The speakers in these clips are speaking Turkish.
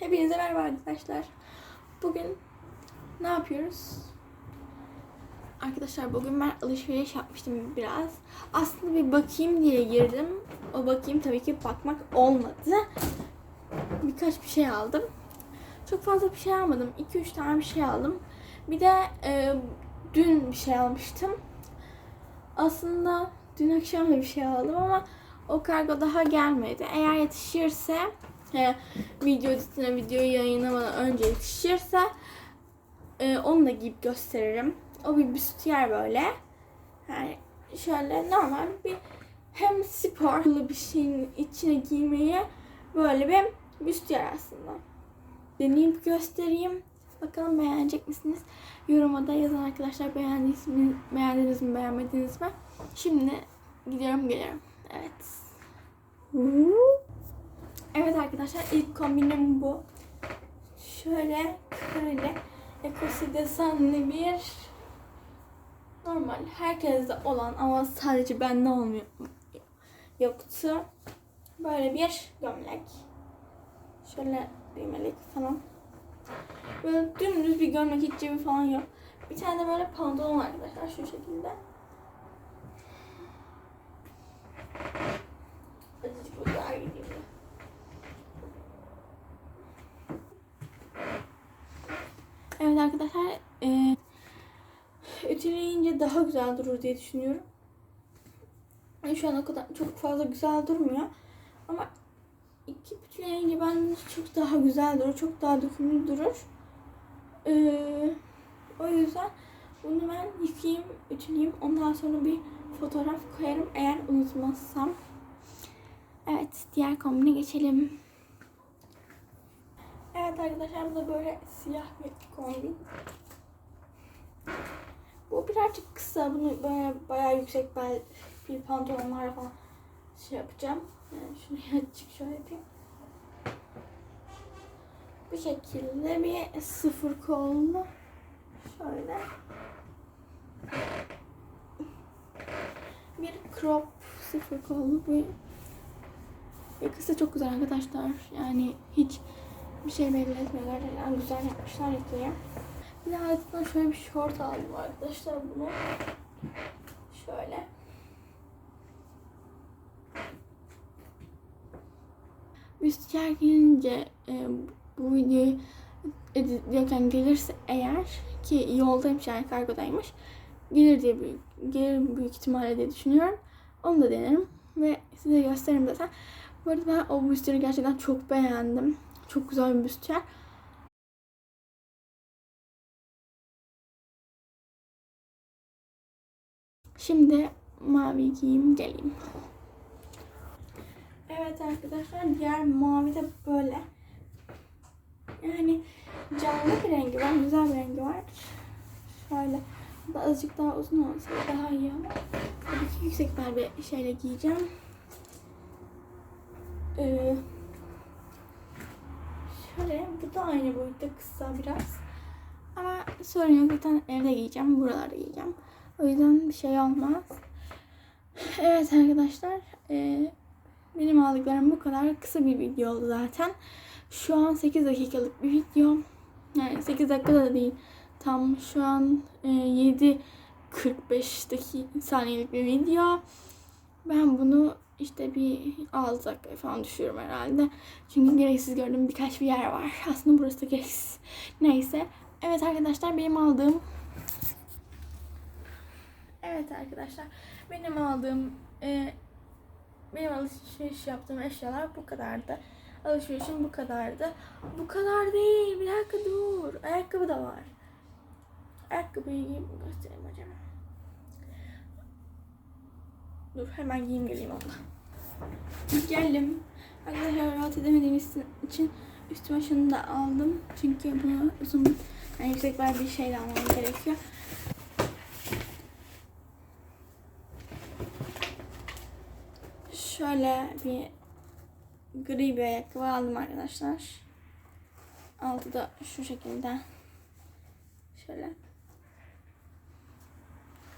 Hepinize merhaba arkadaşlar. Bugün ne yapıyoruz? Arkadaşlar bugün ben alışveriş yapmıştım biraz. Aslında bir bakayım diye girdim. O bakayım tabii ki bakmak olmadı. Birkaç bir şey aldım. Çok fazla bir şey almadım. 2-3 tane bir şey aldım. Bir de e, dün bir şey almıştım. Aslında dün akşam da bir şey aldım ama o kargo daha gelmedi. Eğer yetişirse e, video editine videoyu yayınlamadan önce yetişirse e, onu da giyip gösteririm. O bir büstiyer böyle. Yani şöyle normal bir hem sporlu bir şeyin içine giymeye böyle bir büstiyer aslında. Deneyip göstereyim. Bakalım beğenecek misiniz? Yoruma da yazın arkadaşlar beğendiniz mi, beğendiniz mi, beğenmediniz mi? Şimdi gidiyorum geliyorum. Evet. Evet arkadaşlar ilk kombinim bu. Şöyle böyle ekosi desenli bir normal herkeste olan ama sadece bende olmuyor yoktu. Böyle bir gömlek. Şöyle düğmelik falan. Böyle dümdüz bir gömlek hiç cebi falan yok. Bir tane de böyle pantolon arkadaşlar şu şekilde. Azıcık uzağa gideyim. de. Evet arkadaşlar e, ütüleyince daha güzel durur diye düşünüyorum. Yani şu an o kadar çok fazla güzel durmuyor. Ama iki ütüleyince bence çok daha güzel durur. Çok daha dökümlü durur. Ee, o yüzden bunu ben yıkayayım, ütüleyeyim. Ondan sonra bir fotoğraf koyarım eğer unutmazsam. Evet, diğer kombine geçelim. Evet arkadaşlar bu da böyle siyah bir kombin. Bu birazcık kısa. Bunu böyle bayağı yüksek bel bir pantolonlar falan şey yapacağım. Yani şunu açık şöyle yapayım. Bu şekilde bir sıfır kollu şöyle bir crop sıfır kollu bir yakası çok güzel arkadaşlar. Yani hiç bir şey belli etmiyor. Gerçekten güzel yapmışlar yakayı. Bir de altından şöyle bir şort aldım arkadaşlar bunu. Şöyle. Büstiyer gelince e, bu videoyu editliyorken gelirse eğer ki yoldaymış yani kargodaymış gelir diye büyük, gelir büyük ihtimalle diye düşünüyorum. Onu da denerim ve size gösteririm zaten. Bu arada ben o büstiyeri gerçekten çok beğendim. Çok güzel bir büstiyer. Şimdi mavi giyeyim geleyim. Evet arkadaşlar diğer mavi de böyle. Yani canlı bir rengi var, güzel bir rengi var. Şöyle da azıcık daha uzun olsa daha iyi ama tabii ki yüksek bir şeyle giyeceğim. Ee, şöyle bu da aynı boyutta kısa biraz. Ama sorun yok zaten evde giyeceğim, buralarda giyeceğim. O yüzden bir şey olmaz. Evet arkadaşlar. E, benim aldıklarım bu kadar. Kısa bir video oldu zaten. Şu an 8 dakikalık bir video. Yani 8 dakika da değil. Tam şu an e, 7 45 dakika saniyelik bir video. Ben bunu işte bir 6 dakika falan düşürüyorum herhalde. Çünkü gereksiz gördüğüm birkaç bir yer var. Aslında burası da gereksiz. Neyse. Evet arkadaşlar benim aldığım Evet arkadaşlar benim aldığım e, benim alışveriş yaptığım eşyalar bu kadardı. Alışverişim bu kadardı. Bu kadar değil. Bir dakika dur. Ayakkabı da var. Ayakkabıyı giyip göstereyim hocam. Dur hemen giyeyim geleyim onunla. Geldim. Arkadaşlar rahat edemediğim için üstüme şunu da aldım. Çünkü bunu uzun yani yüksek bir şeyle almam gerekiyor. Şöyle bir gri bir ayakkabı aldım arkadaşlar. Altı da şu şekilde. Şöyle.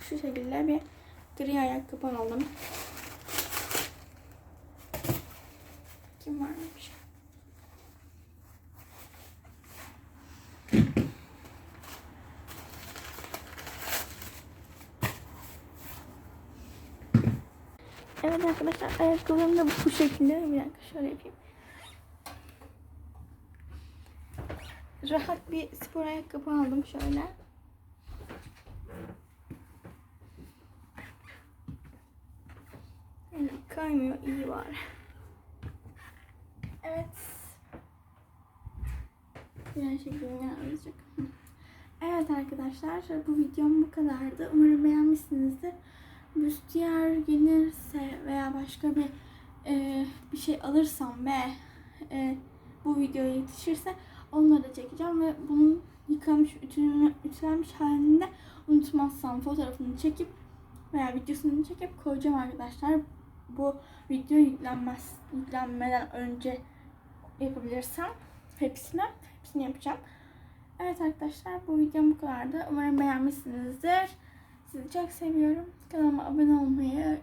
Şu şekilde bir gri ayakkabı aldım. Kim varmış? Evet arkadaşlar ayakkabım da bu şekilde. Bir dakika şöyle yapayım. Rahat bir spor ayakkabı aldım şöyle. Kaymıyor iyi var. Evet. Biraz şeklim azıcık. Evet arkadaşlar bu videom bu kadardı. Umarım beğenmişsinizdir. Büstiyer gelirse veya başka bir e, bir şey alırsam ve e, bu videoya yetişirse onları da çekeceğim ve bunun yıkamış, ütülenmiş halinde unutmazsam fotoğrafını çekip veya videosunu çekip koyacağım arkadaşlar. Bu video yüklenmez, yüklenmeden önce yapabilirsem hepsini, hepsini yapacağım. Evet arkadaşlar bu videom bu kadardı. Umarım beğenmişsinizdir. Sizi çok seviyorum. Kanalıma abone olmayı,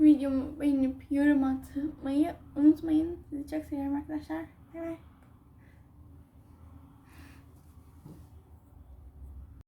videomu beğenip yorum atmayı unutmayın. Sizi çok seviyorum arkadaşlar. Bay bay.